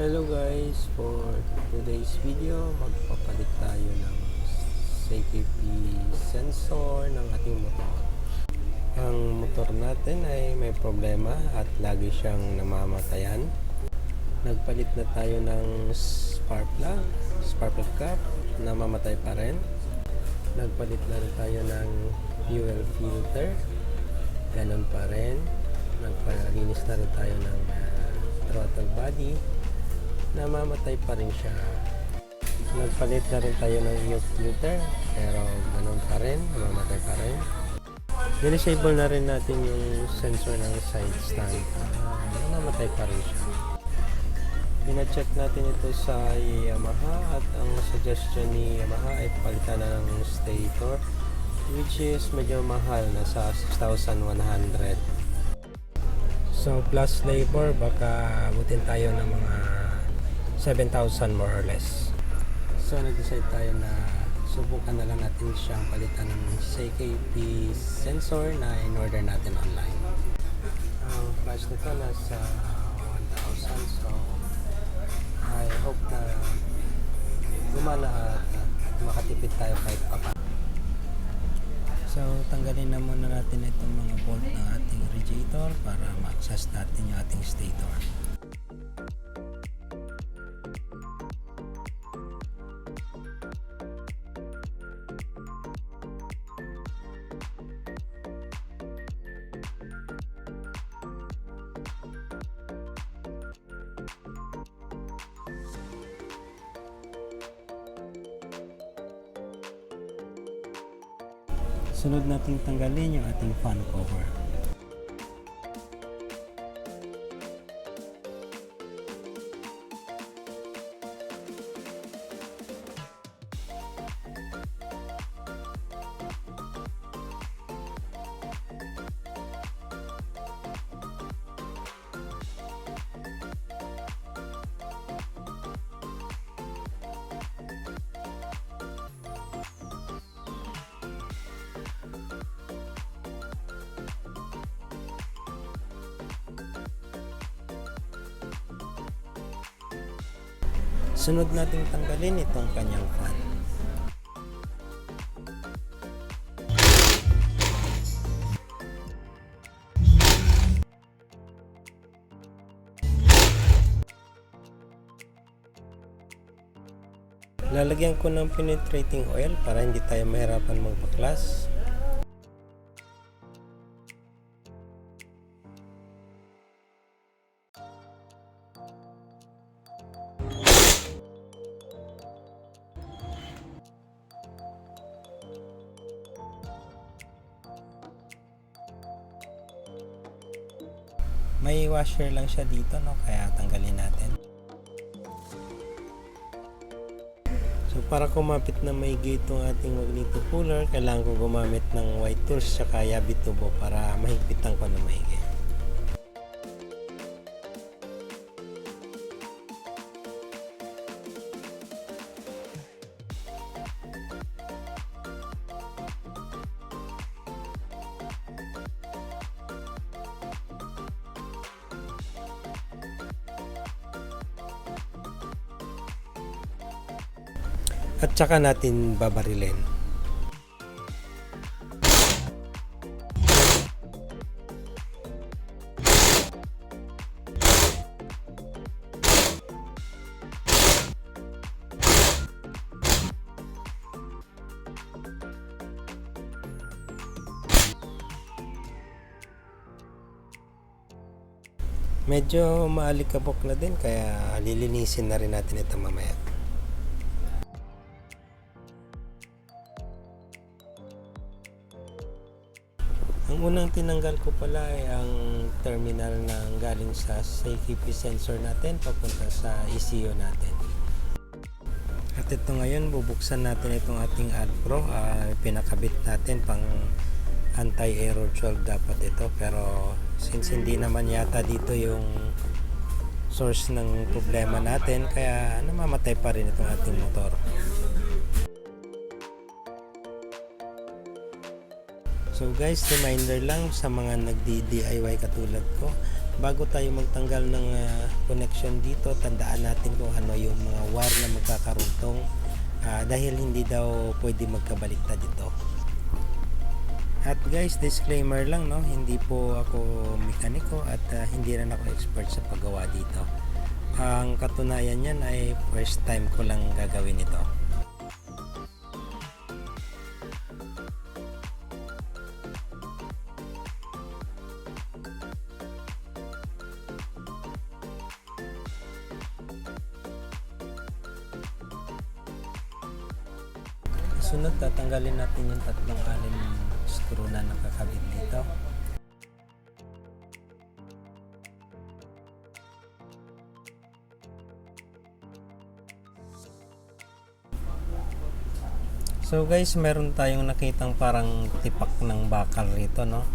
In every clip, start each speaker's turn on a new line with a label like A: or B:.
A: Hello guys, for today's video magpapalit tayo ng CKP sensor ng ating motor. Ang motor natin ay may problema at lagi siyang namamatayan. Nagpalit na tayo ng spark plug, spark plug cap, namamatay pa rin. Nagpalit na rin tayo ng fuel filter, ganun pa rin. Nagpalinis na rin tayo ng ah, throttle body, namamatay pa rin siya. Nagpalit na rin tayo ng EOS filter, pero ganun pa rin, namamatay pa rin. Dinisable na rin natin yung sensor ng side stand. Uh, namamatay pa rin siya. Pina-check natin ito sa Yamaha at ang suggestion ni Yamaha ay palitan na ng stator which is medyo mahal, nasa 6,100. So plus labor, baka abutin tayo ng mga 7,000 more or less. So nag-decide tayo na subukan na lang natin siyang palitan ng CKP sensor na in-order natin online. Ang price nito nasa 1,000 so I hope na gumana at uh, makatipid tayo kahit pa pa. So tanggalin na muna natin itong mga bolt ng ating radiator para ma-access natin yung ating stator. Sunod nating tanggalin yung ating fan cover. Sunod nating tanggalin itong kanyang fan. Lalagyan ko ng penetrating oil para hindi tayo mahirapan magbaklas. May washer lang siya dito, no? Kaya tanggalin natin. So para kumapit na may itong ating magneto cooler, kailangan ko gumamit ng white tools sa yabi para mahigpitan ko na maigi. At saka natin babarilin. Medyo maalikabok na din kaya lilinisin na rin natin ito mamaya. Ang unang tinanggal ko pala ay ang terminal na galing sa CKP sensor natin papunta sa ECU natin. At ito ngayon, bubuksan natin itong ating AdPro. Uh, pinakabit natin pang anti-error 12 dapat ito. Pero since hindi naman yata dito yung source ng problema natin, kaya namamatay pa rin itong ating motor. So guys, reminder lang sa mga nagdi-DIY katulad ko bago tayo magtanggal ng ah, connection dito, tandaan natin kung ano yung mga wire na magkakaruntong ah, dahil hindi daw pwede magkabaliktad dito. At guys, disclaimer lang no, hindi po ako mekaniko at ah, hindi rin ako expert sa paggawa dito. Ang katunayan niyan ay first time ko lang gagawin ito. Sunod, tatanggalin natin yung tatlong alin screw na nakakabit dito. So guys, meron tayong nakitang parang tipak ng bakal rito, no?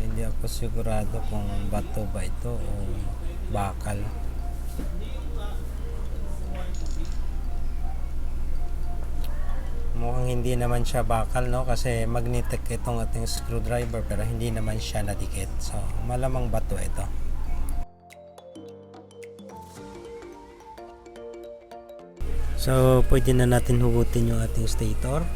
A: Hindi ako sigurado kung bato ba ito o bakal. Mukhang hindi naman siya bakal, no? Kasi magnetic itong ating screwdriver pero hindi naman siya nadikit. So, malamang bato ito. So, pwede na natin hugutin yung ating stator.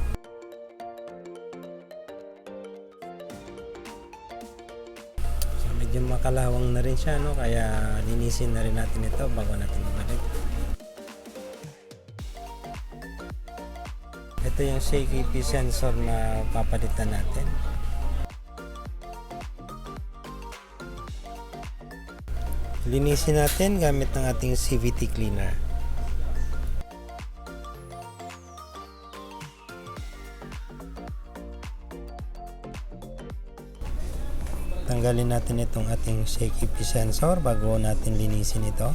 A: So, medyo makalawang na rin siya, no? Kaya linisin na rin natin ito bago natin Ito yung CKP sensor na papalitan natin. Linisin natin gamit ng ating CVT cleaner. Tanggalin natin itong ating CKP sensor bago natin linisin ito.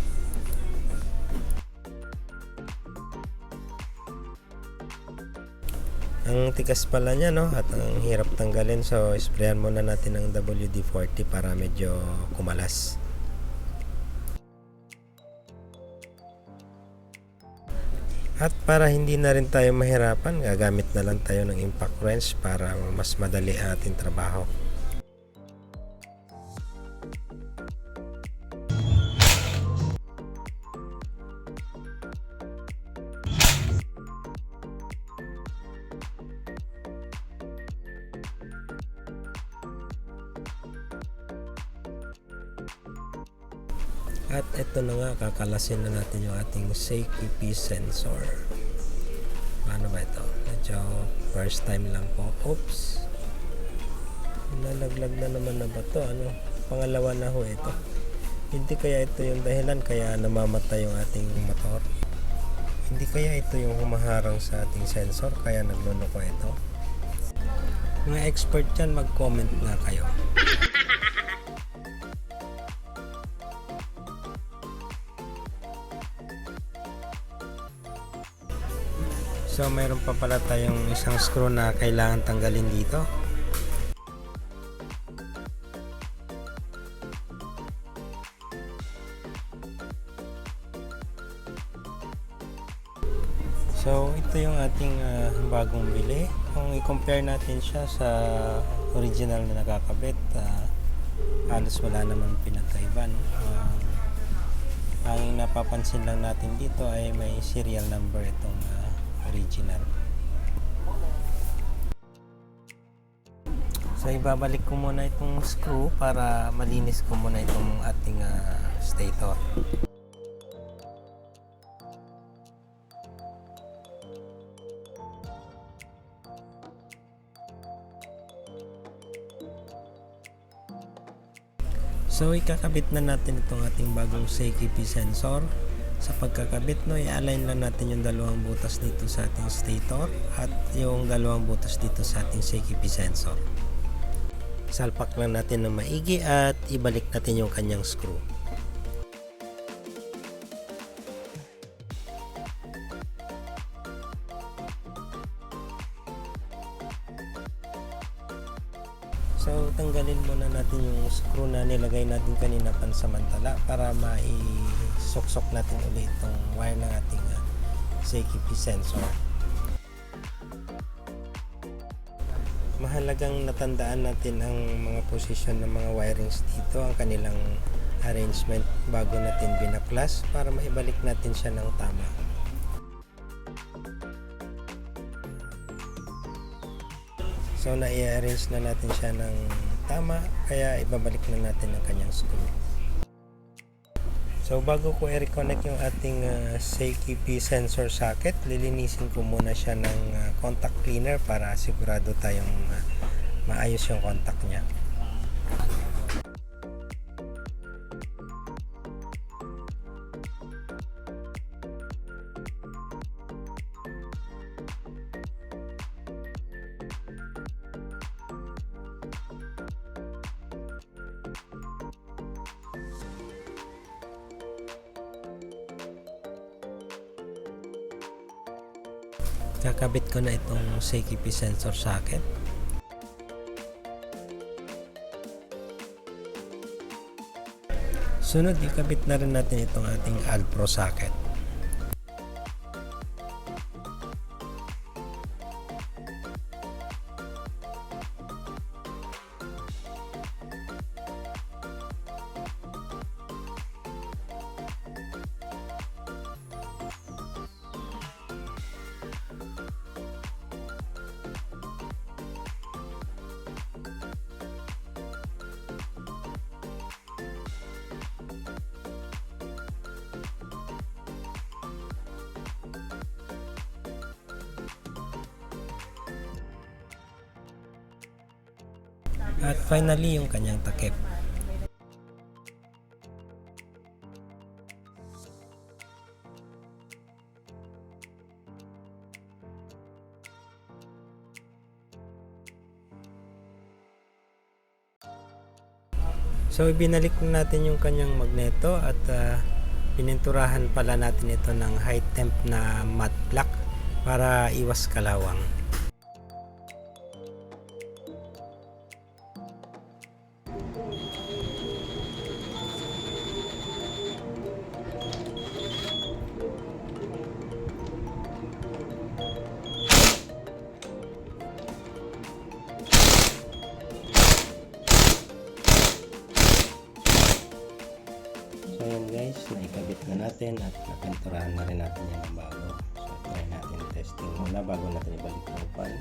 A: Ang tigas pala niya no at ang hirap tanggalin so sprayan muna natin ng WD-40 para medyo kumalas. At para hindi na rin tayo mahirapan, gagamit na lang tayo ng impact wrench para mas madali ang ating trabaho. At ito na nga, kakalasin na natin yung ating CQP sensor. Paano ba ito? Medyo first time lang po. Oops! Nalaglag na naman na ba to? Ano? Pangalawa na ho ito. Hindi kaya ito yung dahilan kaya namamatay yung ating motor. Hindi kaya ito yung humaharang sa ating sensor kaya nagluloko ito. Mga expert dyan, mag-comment nga kayo. So mayroon pa pala tayong isang screw na kailangan tanggalin dito. So ito yung ating ah, bagong bili. Kung i-compare natin siya sa original na nakakabit, ah, halos wala naman pinagkaiba. No? Ah, ang napapansin lang natin dito ay may serial number itong ah, original. So ibabalik ko muna itong screw para malinis ko muna itong ating ah, stator. So ikakabit na natin itong ating bagong CKP sensor. Sa pagkakabit no, i-align lang natin yung dalawang butas dito sa ating stator at yung dalawang butas dito sa ating CKP sensor. Salpak lang natin ng maigi at ibalik natin yung kanyang screw. So tanggalin muna natin yung screw na nilagay natin kanina pansamantala para mai-suksok natin ulit itong wire ng ating uh, CKP sensor. Mahalagang natandaan natin ang mga posisyon ng mga wirings dito, ang kanilang arrangement bago natin binaklas para maibalik natin siya ng tama. So na-arrange na natin siya ng tama kaya ibabalik na natin ang kanyang screw. So bago ko i-reconnect yung ating uh, Seiki P sensor socket, lilinisin ko muna siya ng ah, contact cleaner para sigurado tayong ah, maayos yung contact niya. Kakabit ko na itong Seiki P sensor socket. Sunod, ikabit na rin natin itong ating Alpro socket. At finally, yung kanyang takip. So, ibinalik natin yung kanyang magneto at ah, pininturahan pala natin ito ng high temp na matte black para iwas kalawang. Natin at napinturahan na rin natin yan ng bago. So try natin testing muna bago natin ibalik yung pan.